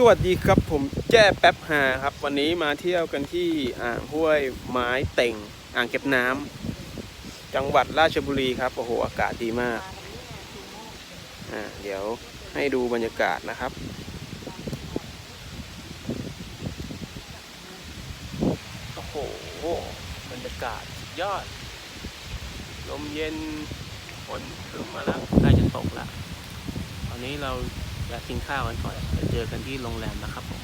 สวัสดีครับผมแจ้แป๊บหาครับ วันนี้มาเที่ยวกันที่อ่างห้วยไม้เต่ง อ่างเก็บน้ำจังหวัดราชบุรีครับโอ้โหอากาศดีมากอ่าเดี๋ยวให้ดูบรรยากาศนะครับ โอ้โหบรรยากาศยอด ลมเย็นฝนถึงมาแล้วใกล้จะตกแล้วตอนนี้เรา อยากกินข้าวกันก่อนเดี๋ยวเจอกันที่โรงแรมนะครับผม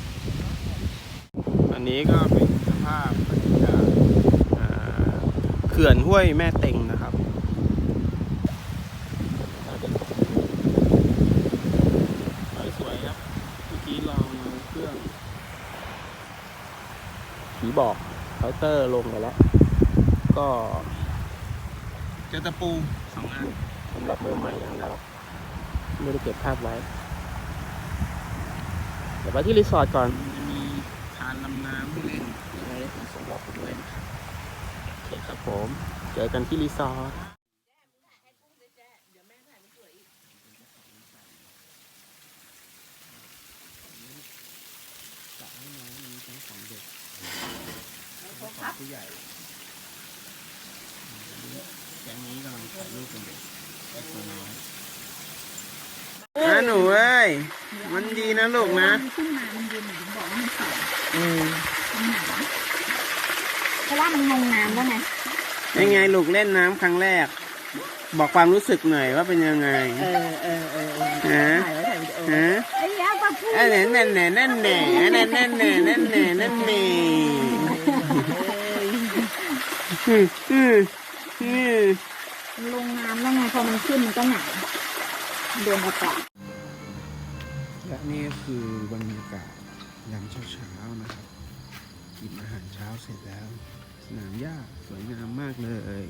อันนี้ก็เป็นสภาพบรรยากาศเขื่อนห้วยแม่เต็งนะครับสวยๆครับเมื่อกี้ลองเอาเครื่องผีบอกเคาน์เตอร์ลงไปแล้ว ก็เจอตะปูสองอันสำหรับมือใหม่อย่างเราไม่ได้เก็บภาพไว้ เดี๋ยวไปที่รีสอร์ทก่อนจะมีทานลำน้ำให้เล่นยังไงได้ขนส่งบอกผมด้วยนะครับโอเคครับผม เจอกันที่รีสอร์ทสระให้น้องมีทั้งของเด็กของผู้ใหญ่แก๊งนี้กำลังถ่ายรูปกันอยู่ไอ้ตัวน้อยนะ หนูเอ้ย มันดีนะลูกนะ มันขึ้นมา มันยืนอยู่บอกว่ามันสวยอืมตรงไหนวะเพราะว่ามันลงน้ำแล้วไงยังไงลูกเล่นน้ำครั้งแรก บอกความรู้สึกหน่อยว่าเป็นยังไง เออเออเออเออฮะ ถ่ายไว้ถ่ายวิดีโอฮะไอ้ยาปะพูดเอ้ยนั่นนั่นนั่นนั่นแหน่นั่นนั่นแหน่นั่นแหน่นั่นแหน่อืมอืมอืม มันลงน้ำแล้วไง พอมันขึ้นมันก็หนาวโดนอากาศ และนี่คือบรรยากาศยามเช้าๆนะครับกินอาหารเช้าเสร็จแล้ว สนามหญ้าสวยงามมากเลย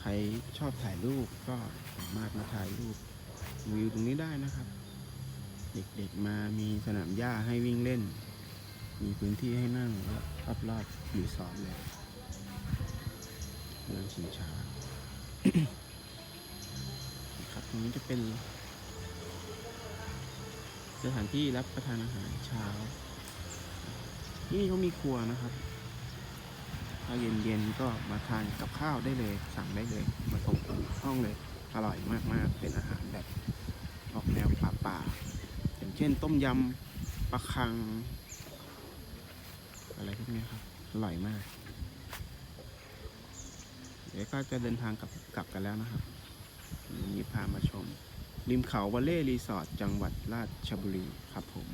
ใครชอบถ่ายรูปก็สามารถมาถ่ายรูปวิวตรงนี้ได้นะครับ เด็กๆมามีสนามหญ้าให้วิ่งเล่น มีพื้นที่ให้นั่งรอบๆรีสอร์ทเลยเรื่องชิงช้าครับตรงนี้จะเป็น สถานที่รับประทานอาหารเช้า ที่นี่เขามีครัวนะครับถ้าเย็นๆก็มาทานกับข้าวได้เลย สั่งได้เลย มาส่งถึงห้องเลย อร่อยมากๆ เป็นอาหารแบบออกแนวป่าๆอย่างเช่น ต้มยำปลาคัง อะไรพวกนี้ครับ อร่อยมาก เดี๋ยวก็จะเดินทางกลับกลับกันแล้วนะครับวันนี้พามาชม ริมเขาวัลเล่รีสอร์ทจังหวัดราชบุรีครับผม